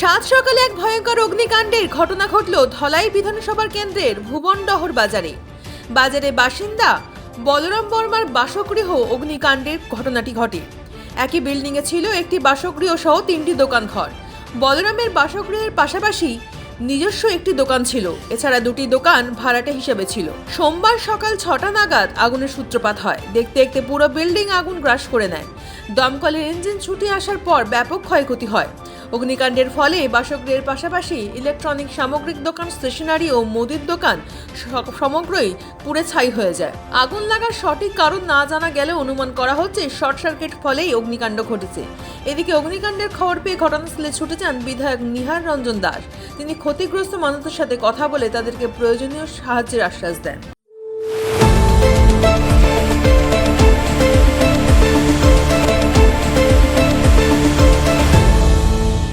সকালে এক ভয়ঙ্কর অগ্নিকাণ্ডের ঘটনা ঘটল ধলাই বিধানসভার কেন্দ্রের ভুবনডহর বাজারে। বাজারে বাসিন্দা বলরাম বর্মার বাসগৃহ অগ্নিকাণ্ডের ঘটনাটি ঘটে। একই বিল্ডিংয়ে ছিল একটি বাসগৃহ সহ তিনটি দোকান ঘর বলরামের বাসগৃহের পাশাপাশি নিজস্ব একটি দোকান ছিল। এছাড়া দুটি দোকান ভাড়াটে হিসেবে ছিল। সোমবার সকাল ছটা নাগাদ আগুনের সূত্রপাত হয়। দেখতে দেখতে পুরো বিল্ডিং আগুন গ্রাস করে নেয়। দমকলের ইঞ্জিন ছুটে আসার পর ব্যাপক ক্ষয়ক্ষতি হয়। অগ্নিকাণ্ডের ফলে বাসগৃহের পাশাপাশি ইলেকট্রনিক সামগ্রিক দোকান, স্টেশনারি ও মুদির দোকান সমগ্রই পুড়ে ছাই হয়ে যায়। আগুন লাগার সঠিক কারণ না জানা গেলে অনুমান করা হচ্ছে শর্ট সার্কিট ফলেই অগ্নিকাণ্ড ঘটেছে। এদিকে অগ্নিকাণ্ডের খবর পেয়ে ঘটনাস্থলে ছুটে যান বিধায়ক নিহার রঞ্জন দাস। তিনি ক্ষতিগ্রস্ত মানুষদের সাথে কথা বলে তাদেরকে প্রয়োজনীয় সাহায্যের আশ্বাস দেন।